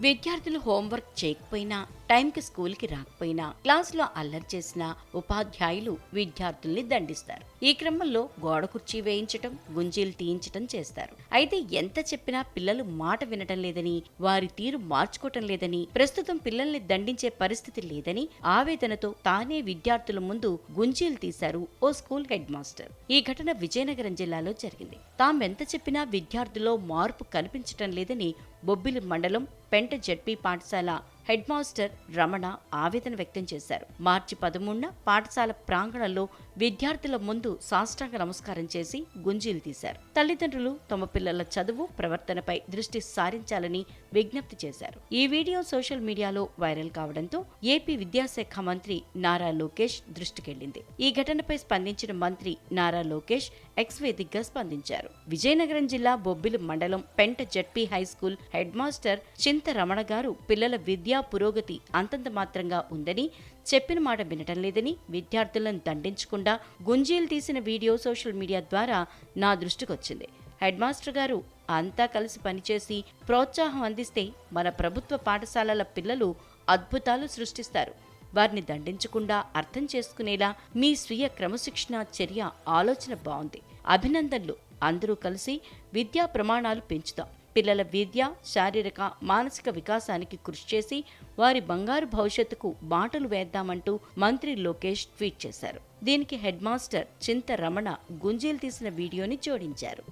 విద్యార్థులు హోంవర్క్ చేయకపోయినా టైంకి స్కూల్కి రాకపోయినా క్లాసులో అల్లరి చేసిన ఉపాధ్యాయులు విద్యార్థుల్ని దండిస్తారు. ఈ క్రమంలో గోడ కుర్చీ వేయించటం గుంజీలు తీయించటం చేస్తారు. అయితే ఎంత చెప్పినా పిల్లలు మాట వినటం లేదని వారి తీరు మార్చుకోవటం లేదని ప్రస్తుతం పిల్లల్ని దండించే పరిస్థితి లేదని ఆవేదనతో తానే విద్యార్థుల ముందు గుంజీలు తీశారు ఓ స్కూల్ హెడ్ మాస్టర్. ఈ ఘటన విజయనగరం జిల్లాలో జరిగింది. తామెంత చెప్పినా విద్యార్థుల్లో మార్పు కనిపించటం లేదని బొబ్బిలి మండలం పెంట జడ్పీ పాఠశాల హెడ్ మాస్టర్ రమణ ఆవేదన వ్యక్తం చేశారు. మార్చి పదమూడున పాఠశాల ప్రాంగణంలో విద్యార్థుల ముందు సాష్టాంగ నమస్కారం చేసి గుంజీలు తీశారు. తల్లిదండ్రులు తమ పిల్లల చదువు ప్రవర్తనపై దృష్టి సారించాలని విజ్ఞప్తి చేశారు. ఈ వీడియో సోషల్ మీడియాలో వైరల్ కావడంతో ఏపీ విద్యాశాఖ మంత్రి నారా లోకేష్ దృష్టికెళ్ళింది ఈ ఘటనపై స్పందించిన మంత్రి నారా లోకేష్ ఎక్స్ వేదికగా స్పందించారు. విజయనగరం జిల్లా బొబ్బిలి మండలం పెంట ZP high school headmaster Chinta Ramana గారు పిల్లల విద్యా పురోగతి అంతంత మాత్రంగా ఉందని చెప్పిన మాట వినటం లేదని విద్యార్థులను దండించకుండా గుంజీలు తీసిన వీడియో సోషల్ మీడియా ద్వారా నా దృష్టికొచ్చింది. హెడ్ మాస్టర్ గారు అంతా కలిసి పనిచేసి ప్రోత్సాహం అందిస్తే మన ప్రభుత్వ పాఠశాలల పిల్లలు అద్భుతాలు సృష్టిస్తారు. వారిని దండించకుండా అర్థం చేసుకునేలా మీ స్వీయ క్రమశిక్షణ చర్య ఆలోచన బాగుంది. అభినందనలు. అందరూ కలిసి విద్యా ప్రమాణాలు పెంచుతాం. పిల్లల విద్య శారీరక మానసిక వికాసానికి కృషి చేసి వారి బంగారు భవిష్యత్తుకు బాటలు వేద్దామంటూ మంత్రి లోకేష్ ట్వీట్ చేశారు. దీనికి హెడ్ మాస్టర్ చింత రమణ గుంజీలు తీసిన వీడియోని జోడించారు.